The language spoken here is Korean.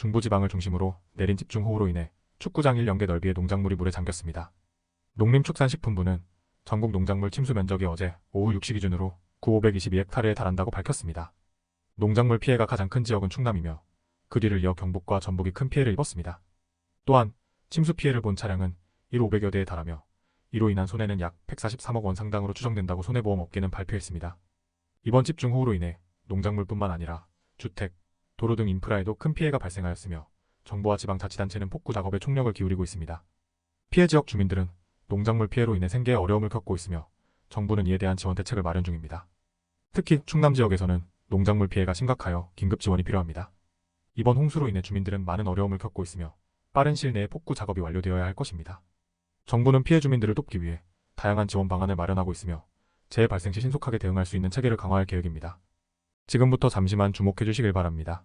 중부지방을 중심으로 내린 집중호우로 인해 축구장 1연계 넓이의 농작물이 물에 잠겼습니다. 농림축산식품부는 전국 농작물 침수 면적이 어제 오후 6시 기준으로 9,522헥타르에 달한다고 밝혔습니다. 농작물 피해가 가장 큰 지역은 충남이며 그 뒤를 이어 경북과 전북이 큰 피해를 입었습니다. 또한 침수 피해를 본 차량은 1,500여 대에 달하며 이로 인한 손해는 약 143억 원 상당으로 추정된다고 손해보험업계는 발표했습니다. 이번 집중호우로 인해 농작물뿐만 아니라 주택, 도로 등 인프라에도 큰 피해가 발생하였으며 정부와 지방자치단체는 복구 작업에 총력을 기울이고 있습니다. 피해 지역 주민들은 농작물 피해로 인해 생계에 어려움을 겪고 있으며 정부는 이에 대한 지원 대책을 마련 중입니다. 특히 충남 지역에서는 농작물 피해가 심각하여 긴급 지원이 필요합니다. 이번 홍수로 인해 주민들은 많은 어려움을 겪고 있으며 빠른 시일 내에 복구 작업이 완료되어야 할 것입니다. 정부는 피해 주민들을 돕기 위해 다양한 지원 방안을 마련하고 있으며 재해 발생 시 신속하게 대응할 수 있는 체계를 강화할 계획입니다. 지금부터 잠시만 주목해 주시길 바랍니다.